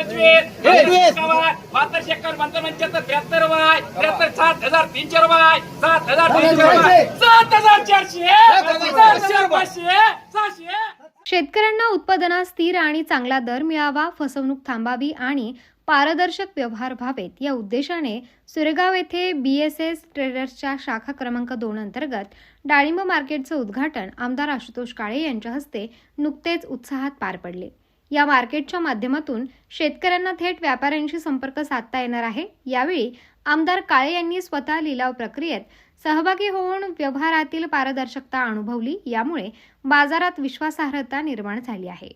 पंचवीस. बहात्तर शेक्कर पंचावन्न पंच्याहत्तर त्र्याहत्तर वाय. त्र्याहत्तर सात हजार तीनशे रुपये सात हजार तीनशे रुपये सात हजार चारशे. पाचशे. सहाशे. शेतकऱ्यांना उत्पादनात स्थिर आणि चांगला दर मिळावा फसवणूक थांबावी आणि पारदर्शक व्यवहार व्हावेत. या उद्देशाने सुरेगाव येथे बी एस एस ट्रेडर्सच्या शाखा क्रमांक दोन अंतर्गत डाळिंब मार्केटचं उद्घाटन आमदार आशुतोष काळे यांच्या हस्ते नुकतेच उत्साहात पार पडले. या मार्केटच्या माध्यमातून शेतकऱ्यांना थेट व्यापाऱ्यांशी संपर्क साधता येणार आहे. यावेळी आमदार काळे यांनी स्वतः लिलाव प्रक्रियेत सहभागी होऊन व्यवहारातील पारदर्शकता अनुभवली. यामुळे बाजारात विश्वासार्हता निर्माण झाली आहे.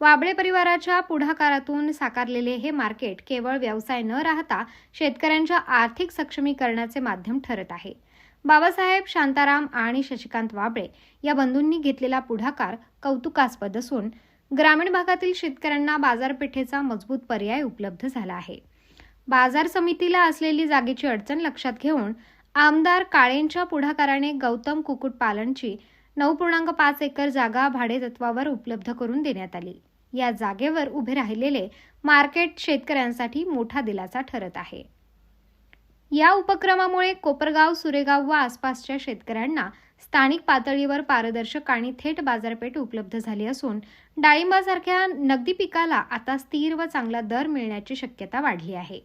वाबळे परिवाराच्या पुढाकारातून साकारलेले हे मार्केट केवळ व्यवसाय न राहता शेतकऱ्यांच्या आर्थिक सक्षमीकरणाचे माध्यम ठरत आहे. बाबासाहेब शांताराम आणि शशिकांत वाबळे या बंधूंनी घेतलेला पुढाकार कौतुकास्पद असून ग्रामीण भागातील शेतकऱ्यांना बाजारपेठेचा मजबूत पर्याय उपलब्ध झाला आहे. बाजार समितीला असलेली जागेची अडचण लक्षात घेऊन आमदार काळेंच्या पुढाकाराने गौतम कुक्कुटपालनची नऊ पूर्णांक पाच एकर जागा भाडेतत्वावर उपलब्ध करून देण्यात आली. या जागेवर उभे राहिलेले मार्केट शेतकऱ्यांसाठी मोठा दिलासा ठरत आहे. या उपक्रमामुळे कोपरगाव सुरेगाव व आसपासच्या शेतकऱ्यांना स्थानिक पातळीवर पारदर्शक आणि थेट बाजारपेठ उपलब्ध झाली असून डाळिंबासारख्या नगदी पिकाला आता स्थिर व चांगला दर मिळण्याची शक्यता वाढली आहे.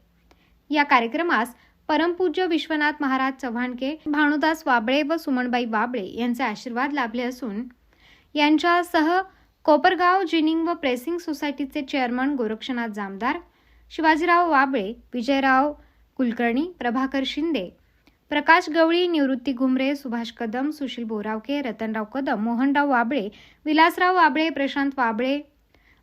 या कार्यक्रमास परमपूज्य विश्वनाथ महाराज चव्हाणके भानुदास वाबळे व सुमनबाई वाबळे यांचे आशीर्वाद लाभले असून यांच्यासह कोपरगाव जिनिंग व प्रेसिंग सोसायटीचे चेअरमन गोरक्षनाथ जामदार शिवाजीराव वाबळे विजयराव कुलकर्णी प्रभाकर शिंदे प्रकाश गवळी निवृत्ती घुमरे सुभाष कदम सुशील बोरावके रतनराव कदम मोहनराव वाबळे विलासराव वाबळे प्रशांत वाबळे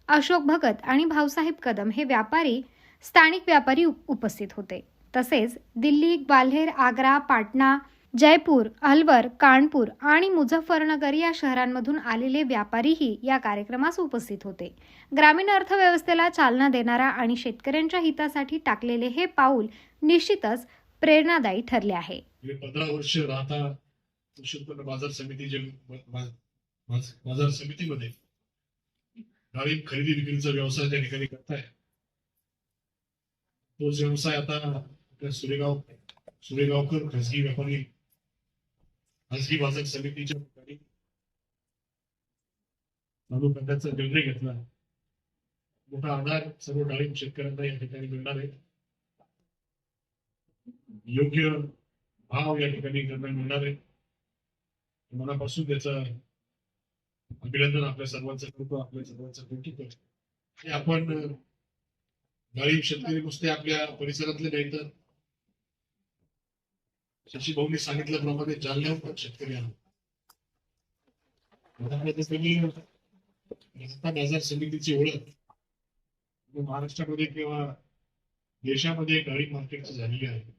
अशोक भगत आणि भाऊसाहेब कदम हे व्यापारी स्थानिक व्यापारी उप- उपस्थित होते. तसेच दिल्ली ग्वाल्हेर आग्रा पाटणा जयपूर अलवर कानपूर आणि मुझफ्फरनगर या शहरांमधून आलेले व्यापारीही या कार्यक्रमास उपस्थित होते. ग्रामीण अर्थव्यवस्थेला चालना देणारा आणि शेतकऱ्यांच्या हितासाठी टाकलेले हे पाऊल निश्चितच प्रेरणादायी ठरले आहे. पंधरा वर्ष राहता कृषी उत्पन्न बाजार समिती जे बाजार समितीमध्ये डाळिंब खरेदी विक्रीचा व्यवसाय त्या ठिकाणी करताय. तोच व्यवसाय आता सुरेगाव सुरेगावकर खासगी व्यापारी खासगी बाजार समितीच्या ठिकाणी चालू करण्याचा निर्णय घेतला. मोठा आधार सर्व डाळिंब शेतकऱ्यांना या ठिकाणी मिळणार आहे. योग्य भाव या ठिकाणी निर्णय मिळणार आहे. मनापासून त्याचं अभिनंदन आपल्या सर्वांचं करतो आपल्या सर्वांचं कौतुक करतो आपण अं, शेतकरी नुसते आपल्या परिसरातले नाही तर शशी भाऊनी सांगितल्याप्रमाणे जालन्याहून पण शेतकरी आलो. बाजार समितीची ओळख महाराष्ट्रामध्ये किंवा देशामध्ये डाळिंब मार्केटची झालेली आहे.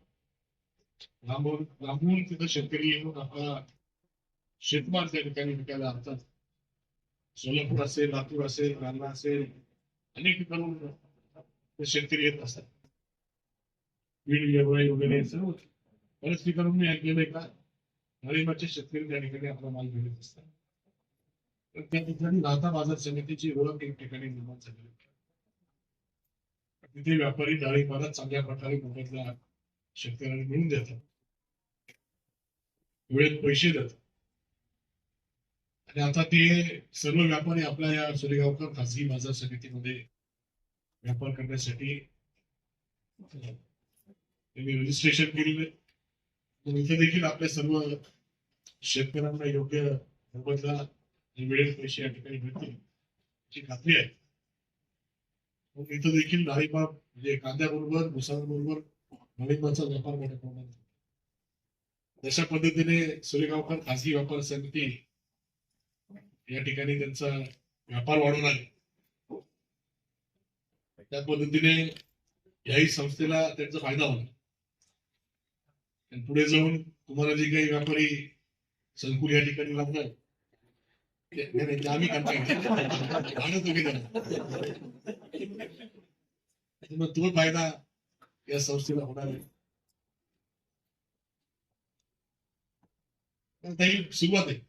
लांबून लांबून तिथं शेतकरी येऊन आपला शेतमाल त्या ठिकाणी विकायला आणतात. सोलापूर असेल लातूर असेल जालना असेल अनेक ठिकाणून शेतकरी येत असतात. बीड येवळाई वगैरे सर्व बऱ्याच ठिकाणून मी ऐकलेलं आहे का? डाळिंबाचे शेतकरी त्या ठिकाणी आपला माल घेत असतात. तर त्या ठिकाणी राहता बाजार समितीची ओळख एक ठिकाणी निर्माण झालेली तिथे व्यापारी डाळिंबाला चांगल्या प्रकारे मोबदला शेतकऱ्यांना मिळून देतात. वेळेत पैसे देतात. आणि आता ते सर्व व्यापारी आपल्या या सुरेगावकर खासगी बाजार समितीमध्ये व्यापार करण्यासाठी त्यांनी रजिस्ट्रेशन केलेलं आहे. मग इथे देखील आपल्या सर्व शेतकऱ्यांना योग्य मोबदला आणि वेळेत पैसे या ठिकाणी मिळतील याची खात्री आहे. मग इथं देखील डाळीबाब म्हणजे कांद्याबरोबर भुसाबरोबर डाळिंबाचा व्यापार मोठ्या प्रमाणात जशा तशा पद्धतीने सुरेगावकर खासगी व्यापार समिती या ठिकाणी त्यांचा व्यापार वाढवणार आहे त्या पद्धतीने याही संस्थेला त्यांचा फायदा होणार आणि पुढे जाऊन तुम्हाला जे काही व्यापारी संकुल या ठिकाणी लागणार नाही, आम्ही करणार. तुम्ही तो फायदा या संस्थेला होणार आहे तर काही सुरुवात आहे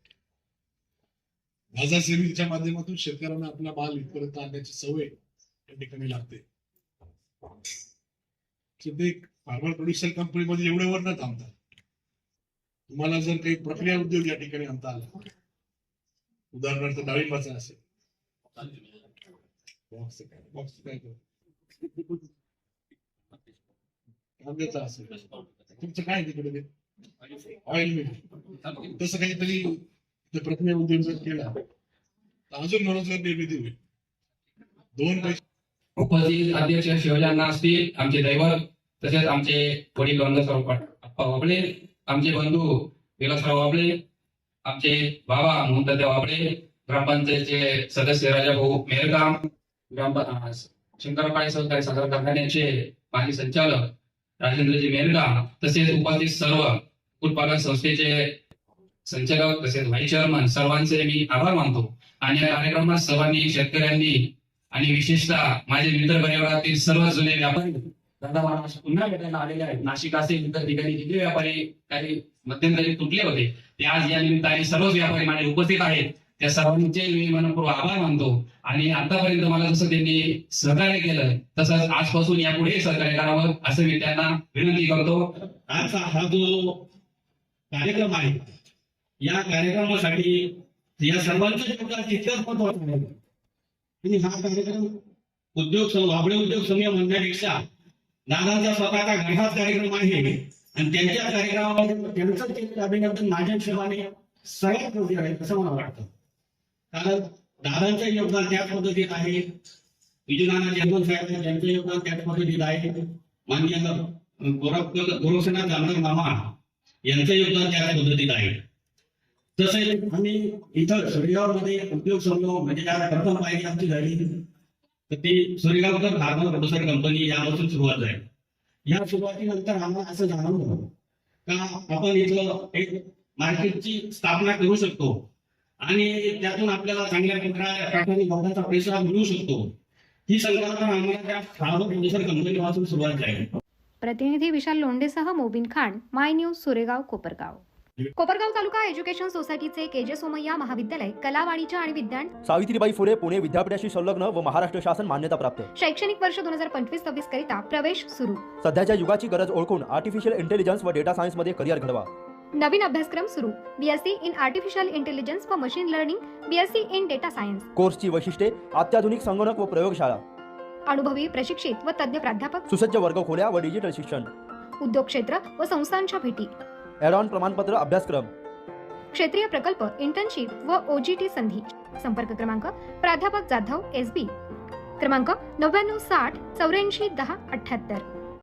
बाजार माध्यमातून शेतकऱ्यांना आपला माल इथपर्यंत आणण्याची सवय या ठिकाणी लागते फार्मर प्रोड्युसर कंपनीमध्ये एवढे वर न थांबतात तुम्हाला जर काही प्रक्रिया उद्योग या ठिकाणी आणता आला उदाहरणार्थ डाळिंबाचा असेल बॉक्स असेल तुमचं काय तिकडे? ऑइल मिल तसं काहीतरी ते प्रक्रिया उद्योग जर केला. तर अजून रोजगार निर्मिती होईल. दोन पैसे. उपस्थित अध्यक्ष शिवजांना असतील आमचे दैवत तसेच आमचे वडील वंदसराव अप्पा वाबळे आमचे बंधू विलासराव वाबळे आमचे बाबा मुंतदेव वाबळे ग्रामपंचायतचे सदस्य राजाभाऊ मेरगाम ग्राम शंकरपाळे सहकारी साखर कारखान्याचे माजी संचालक राजेंद्रजी मेनका तसेच उपस्थित सर्व उत्पादन संस्थेचे संचालक तसेच व्हाईस चेअरमन सर्वांचे मी आभार मानतो. आणि या कार्यक्रमात सर्वांनी शेतकऱ्यांनी आणि विशेषतः माझे मित्र परिवारातील सर्व जुने व्यापारी दादा मला पुन्हा भेटायला आलेले आहेत. नाशिक असेल इतर ठिकाणी जिथे व्यापारी काही मध्यंतरी तुटले होते. ते आज या निमित्ताने सर्वच व्यापारी माझे उपस्थित आहेत. त्या सर्वांचे मी मनपूर्वक आभार मानतो. आणि आतापर्यंत मला जसं त्यांनी सहकार्य केलं तसंच आजपासून यापुढे सहकार्य करावं असं मी त्यांना विनंती करतो. आजचा हा जो कार्यक्रम आहे या कार्यक्रमासाठी या सर्वांचं योगदान तितकंच महत्वाचं आहे. आणि हा कार्यक्रम उद्योग सम वाबळे उद्योग संघ म्हणण्यापेक्षा दादांचा स्वतःचा घरात कार्यक्रम आहे. आणि त्यांच्या कार्यक्रमामध्ये त्यांचं अभिनंदन माझ्या हिशोबाने सगळ्यात मोठे आहे असं मला वाटतं. कारण दादांचं योगदान त्याच पद्धतीत आहे. विजयनाना जर्मन साहेब यांचं योगदान त्याच पद्धतीत आहे. माननीय गोरखसेना जामदार मामा यांचं योगदान त्याच पद्धतीत आहे. तसेच आम्ही इथं सूर्यगावमध्ये उद्योग समूह म्हणजे ज्या प्रथम पाहिजे आमची झाली तर ती सूर्यगावकर फार्मर प्रोड्युसर कंपनी यापासून सुरुवात झाली. या सुरुवातीनंतर आम्हाला असं जाणवलं का आपण इथलं एक मार्केटची स्थापना करू शकतो. आणि त्यातून आपल्याला चांगल्या प्रकारे गवताचा पैसा मिळू शकतो. ही संकल्पना आम्हाला त्या फार्मर प्रोड्युसर कंपनीपासून सुरुवात झाली. प्रतिनिधी Vishal लोंढेसह Mobin Khan my news Suregaon Kopargaon. Kopargaon taluka education सोसायटीचे के जे सोमय्या महाविद्यालय कला वाणिज्य आणि विज्ञान सावित्रीबाई फुले पुणे विद्यापीठाशी संलग्न व महाराष्ट्र शासन मान्यता प्राप्त. शैक्षणिक वर्ष दोन हजार पंचवीस सव्वीस करिता प्रवेश सुरू. सध्याच्या युगाची गरज ओळखून आर्टिफिशियल इंटेलिजन्स व डेटा सायन्समध्ये करिअर घडवा. नवीन अभ्यासक्रम सुरू. बीएससी इन आर्टिफिशियल इंटेलिजन्स व machine learning BSc in data science कोर्सची वैशिष्ट्ये अत्याधुनिक संगणक व प्रयोगशाळा. अनुभवी प्रशिक्षित व तज्ज्ञ प्राध्यापक. सुसज्ज वर्गखोल्या व डिजिटल शिक्षण. उद्योग क्षेत्र व संस्थांच्या भेटी. ॲडॉन प्रमाणपत्र अभ्यासक्रम. क्षेत्रीय प्रकल्प इंटर्नशिप व ओजीटी संधी. संपर्क क्रमांक प्राध्यापक जाधव एस बी क्रमांक नव्याण्णव साठ चौऱ्याऐंशी दहा अठ्ठ्याहत्तर